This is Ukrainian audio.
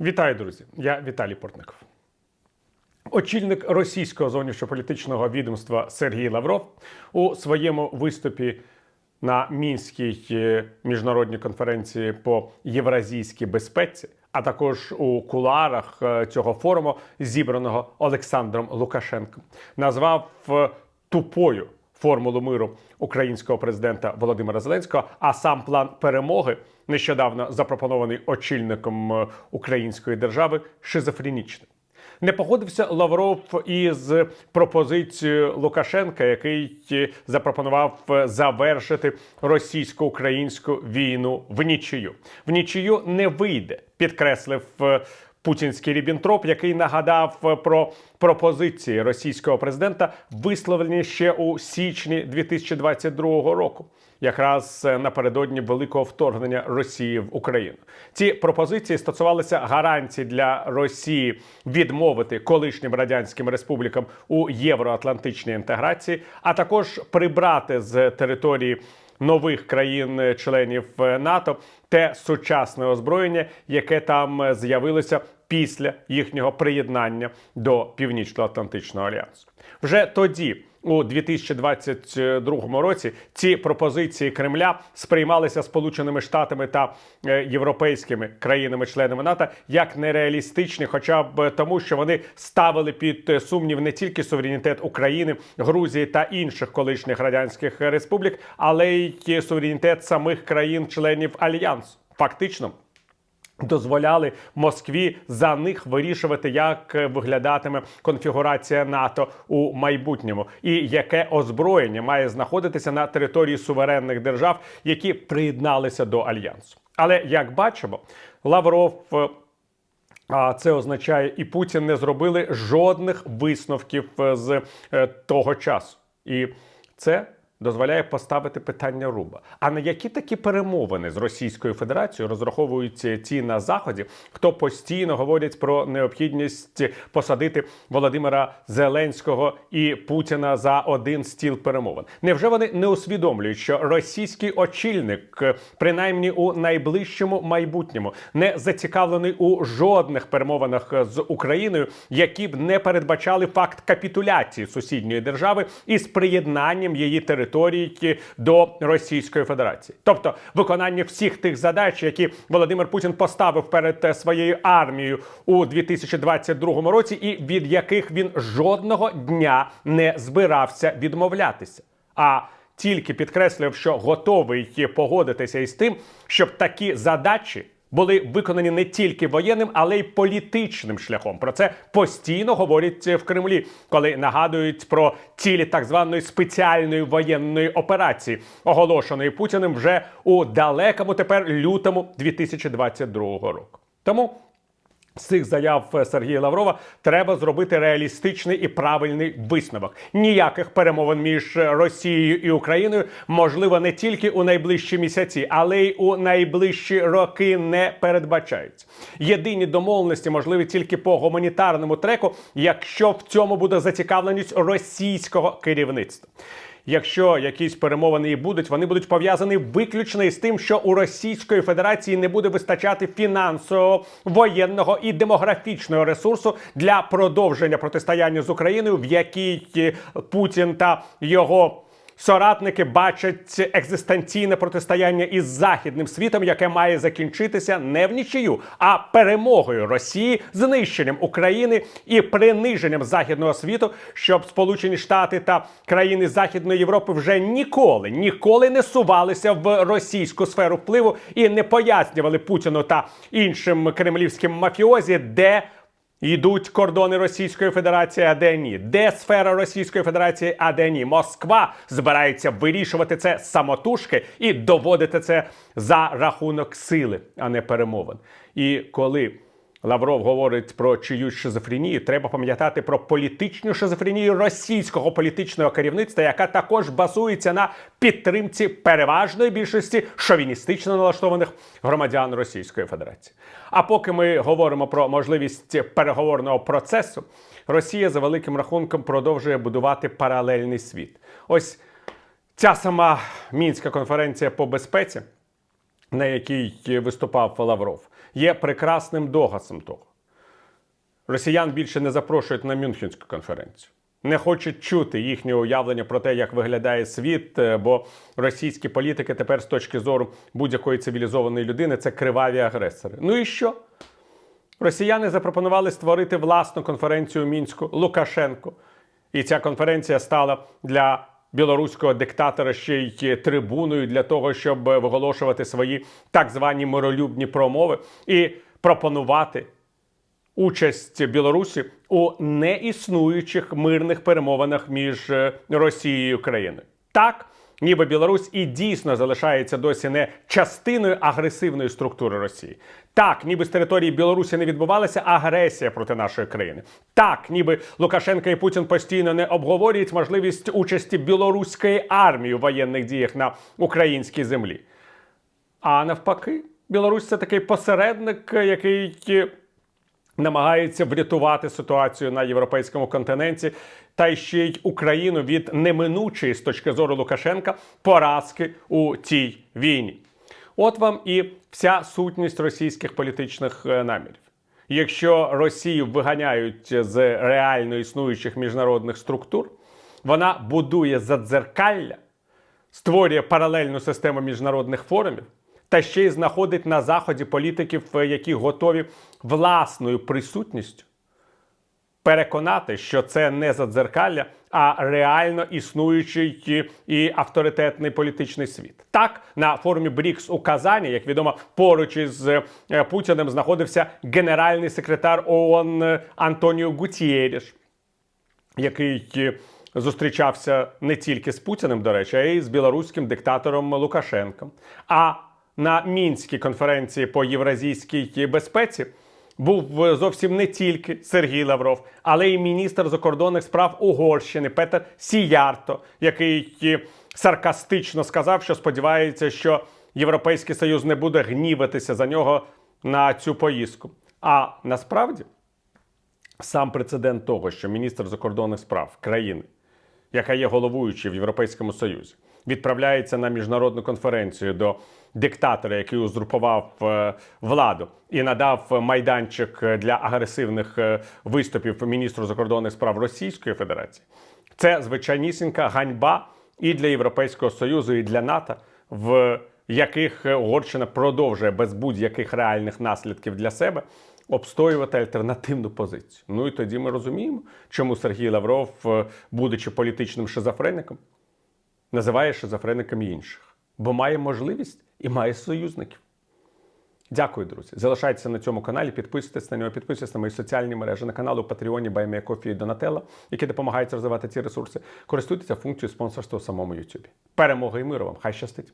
Вітаю, друзі! Я Віталій Портников. Очільник російського зовнішньополітичного відомства Сергій Лавров у своєму виступі на мінській е, міжнародній конференції по євразійській безпеці, а також у куларах е, цього форуму, зібраного Олександром Лукашенком, назвав е, тупою формулу миру українського президента Володимира Зеленського, а сам план перемоги, нещодавно запропонований очільником е, української держави, шизофренічним. Не погодився Лавров із пропозицією Лукашенка, який е, запропонував е, завершити російсько-українську війну в нічию. В нічию не вийде, підкреслив путінський Рібінтроп, який нагадав е, про пропозиції російського президента, висловлені ще у січні 2022 року. Якраз е, напередодні великого вторгнення Росії в Україну ці пропозиції стосувалися гарантій для Росії відмовити колишнім радянським республікам у євроатлантичній інтеграції, а також прибрати з території нових країн-членів е, НАТО те сучасне озброєння, яке там з'явилося після їхнього приєднання до Північно-Атлантичного альянсу. Вже тоді. У 2022 році ці пропозиції Кремля сприймалися Сполученими Штатами та е, європейськими країнами-членами НАТО як нереалістичні, хоча б тому, що вони ставили під е, сумнів не тільки суверенітет України, Грузії та інших колишніх радянських республік, але й суверенітет самих країн-членів альянсу. Фактично дозволяли Москві за них вирішувати, як виглядатиме конфігурація НАТО у майбутньому, і яке озброєння має знаходитися на території суверенних держав, які приєдналися до альянсу. Але як бачимо, Лавров. е, а це означає, і Путін не зробили жодних висновків е, з е, того часу, і це дозволяє поставити питання руба. А на які такі перемовини з Російською Федерацією розраховують ті на заході, хто постійно говорять про необхідність посадити Володимира Зеленського і Путіна за один стіл перемовин? Невже вони не усвідомлюють, що російський очільник, принаймні у найближчому майбутньому, не зацікавлений у жодних перемовинах з Україною, які б не передбачали факт капітуляції сусідньої держави із приєднанням її території до Російської Федерації, тобто виконання всіх тих задач, які Володимир Путін поставив перед е, своєю армією у 2022 році, і від яких він жодного дня не збирався відмовлятися. А тільки підкреслив, що готовий погодитися із тим, щоб такі задачі були виконані не тільки воєнним, але й політичним шляхом. Про це постійно говорять в Кремлі, коли нагадують про цілі так званої спеціальної воєнної операції, оголошеної Путіним вже у далекому тепер лютому 2022 року. Тому. Цих заяв Сергія Лаврова треба зробити реалістичний і правильний висновок. Ніяких перемовин між Росією і Україною можливо не тільки у найближчі місяці, але й у найближчі роки не передбачаються. Єдині домовленості можливі тільки по гуманітарному треку, якщо в цьому буде зацікавленість російського керівництва. Якщо якісь перемовини і будуть, вони будуть пов'язані виключно із тим, що у Російської Федерації не буде вистачати фінансового, воєнного і демографічного ресурсу для продовження протистояння з Україною, в якій е, Путін та його соратники бачать екзистенційне протистояння із західним світом, яке має закінчитися не в нічию, а перемогою Росії, знищенням України і приниженням західного світу, щоб Сполучені Штати та країни Західної Європи вже ніколи ніколи не сувалися в російську сферу впливу і не пояснювали Путіну та іншим кремлівським мафіозі, де Йдуть кордони Російської Федерації, а де ні? Де сфера Російської Федерації, а де ні? Москва збирається вирішувати це самотужки і доводити це за рахунок сили, а не перемовин. І коли Лавров говорить про чиюсь шизофренію, треба пам'ятати про політичну шизофренію російського політичного керівництва, яка також базується на підтримці переважної більшості шовіністично налаштованих громадян Російської Федерації. А поки ми говоримо про можливість переговорного процесу, Росія за великим рахунком продовжує будувати паралельний світ. Ось ця сама мінська конференція по безпеці на якій виступав Лавров, є прекрасним доказом того. Росіян більше не запрошують на Мюнхенську конференцію. Не хочуть чути їхнє уявлення про те, як виглядає світ, е, бо російські політики тепер з точки зору будь-якої цивілізованої людини це криваві агресори. Ну і що? Росіяни запропонували створити власну конференцію у мінську Лукашенко. І ця конференція стала для білоруського диктатора ще й трибуною для того, щоб виголошувати свої так звані миролюбні промови і пропонувати участь Білорусі у неіснуючих мирних перемовинах між е, Росією і Україною. Так, ніби Білорусь і дійсно залишається досі не частиною агресивної структури Росії. Так, ніби з території Білорусі не відбувалася агресія проти нашої країни. Так, ніби Лукашенко і Путін постійно не обговорюють можливість участі білоруської армії у воєнних діях на українській землі. А навпаки, Білорусь це такий посередник, який намагається врятувати ситуацію на європейському континенті та ще й Україну від неминучої з точки зору Лукашенка поразки у цій війні. От вам і вся сутність російських політичних е, намірів. Якщо Росію виганяють з реально існуючих міжнародних структур, вона будує задзеркалля, створює паралельну систему міжнародних форумів та ще й знаходить на заході політиків, е, які готові власною присутністю переконати, що це не задзеркалля, а реально існуючий і авторитетний політичний світ. Так, на форумі БРІКС у Казані, як відомо, поруч із е, Путіним знаходився генеральний секретар ООН е, Антоніо Гутієріш, який зустрічався не тільки з Путіним, до речі, а й з білоруським диктатором Лукашенком. А на мінській конференції по євразійській безпеці був зовсім не тільки Сергій Лавров, але й міністр закордонних справ Угорщини Петер Сіярто, який саркастично сказав, що сподівається, що Європейський Союз не буде гніватися за нього на цю поїздку. А насправді сам прецедент того, що міністр закордонних справ країни, яка є головуючою в Європейському Союзі, відправляється на міжнародну конференцію до диктатора, який узурпував е, владу, і надав майданчик для агресивних е, виступів міністру закордонних справ Російської Федерації. Це звичайнісінька ганьба і для Європейського Союзу, і для НАТО, в яких Угорщина продовжує без будь-яких реальних наслідків для себе обстоювати альтернативну позицію. Ну і тоді ми розуміємо, чому Сергій Лавров, е, будучи політичним шизофреником, називає шизофрениками інших, бо має можливість і має союзників. Дякую, друзі. Залишайтеся на цьому каналі, підписуйтесь на нього, підписуйтесь на мої соціальні мережі, на канал у Патреоні Баймія Кофі і Донателла, які допомагають розвивати ці ресурси. Користуйтеся функцією спонсорства у самому Ютубі. Перемоги і миру вам! Хай щастить!